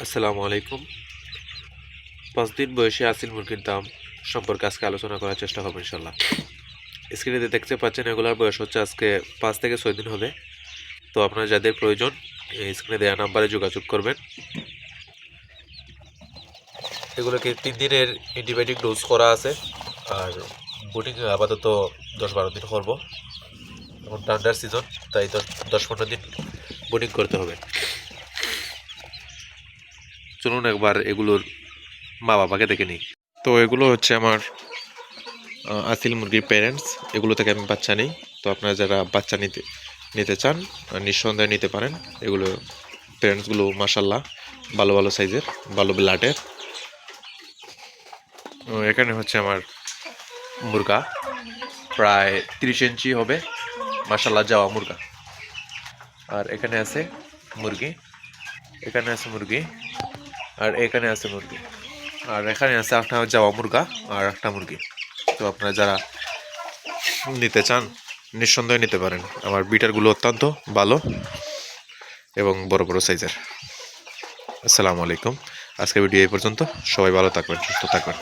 আসসালামু আলাইকুম। পাঁচ দিন বয়সে আসিল মুরগির দাম সম্পর্কে আজকে আলোচনা করার চেষ্টা করব ইনশাল্লাহ স্ক্রিনে দেখতে পাচ্ছেন, এগুলোর বয়স হচ্ছে আজকে পাঁচ থেকে ছয় দিন হবে। তো আপনার যাদের প্রয়োজন স্ক্রিনে দেওয়া নাম্বারে যোগাযোগ করবেন। এগুলোকে তিন দিনের অ্যান্টিবায়োটিক ডোজ করা আছে। আর বুটিং আপাতত দশ বারো দিন করব। এখন ঠান্ডার সিজন তাই দশ দশ পনেরো দিন বুটিং করতে হবে। চলুন একবার এগুলোর মা বাবাকে দেখে নিই। তো এগুলো হচ্ছে আমার আসিল মুরগির প্যারেন্টস এগুলো থেকে আমি বাচ্চা নিই। তো আপনারা যারা বাচ্চা নিতে নিতে চান নিঃসন্দেহে নিতে পারেন। এগুলো প্যারেন্টসগুলো মাসাল্লাহ ভালো ভালো সাইজের ভালো ব্লাডের এখানে হচ্ছে আমার মুরগা। প্রায় তিরিশ ইঞ্চি হবে। মাসাল্লাহ যাওয়া মুরগা। আর এখানে আছে মুরগি। এখানে আছে মুরগি। আর এখানে আছে মুরগি। আর এখানে আছে একটা যাওয়া মুরগা আর একটা মুরগি। তো আপনারা যারা নিতে চান, নিঃসন্দেহে নিতে পারেন। আমার বিটারগুলো অত্যন্ত ভালো এবং বড় বড় সাইজের। আসসালামু আলাইকুম। আজকে ভিডিও এই পর্যন্ত। সবাই ভালো থাকবেন, সুস্থ থাকবেন।